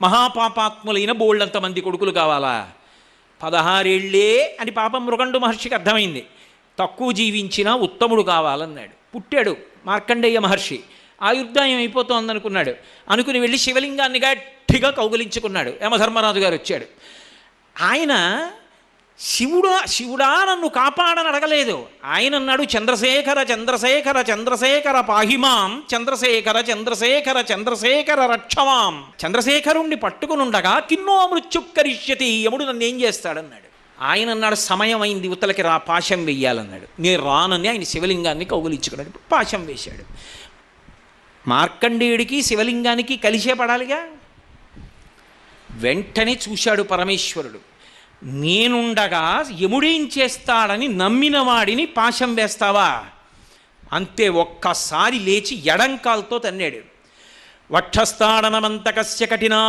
మహాపాపాత్ములైన బోళ్ళంత మంది కొడుకులు కావాలా? పదహారేళ్ళే అని పాపం మృగండు మహర్షికి అర్థమైంది. తక్కువ జీవించిన ఉత్తముడు కావాలన్నాడు. పుట్టాడు మార్కండేయ మహర్షి. ఆయుర్దాయం అయిపోతుందనుకున్నాడు. అనుకుని వెళ్ళి శివలింగాన్ని గట్టిగా కౌగులించుకున్నాడు. యమధర్మరాజు గారు వచ్చాడు. ఆయన శివుడా శివుడా నన్ను కాపాడని అడగలేదు ఆయన అన్నాడు చంద్రశేఖర చంద్రశేఖర చంద్రశేఖర పాహిమాం చంద్రశేఖర చంద్రశేఖర చంద్రశేఖర రక్షమాం. చంద్రశేఖరుణ్ణి పట్టుకునుండగా కిన్నో మృత్యుక్కరిష్యతి యముడు నన్ను ఏం చేస్తాడన్నాడు. ఆయన అన్నాడు సమయం అయింది ఉత్తలకి రా పాశం వెయ్యాలన్నాడు. నేను రానని ఆయన శివలింగాన్ని కౌగులించుకున్నాడు. పాశం వేశాడు. మార్కండేయుడికి శివలింగానికి కలిసే పడాలిగా? వెంటనే చూశాడు పరమేశ్వరుడు. నేనుండగా యముడేం చేస్తాడని నమ్మిన వాడిని పాశం వేస్తావా? అంతే ఒక్కసారి లేచి ఎడంకాల్తో తన్నాడు. వక్షస్థాడనమంతకస్య కఠినా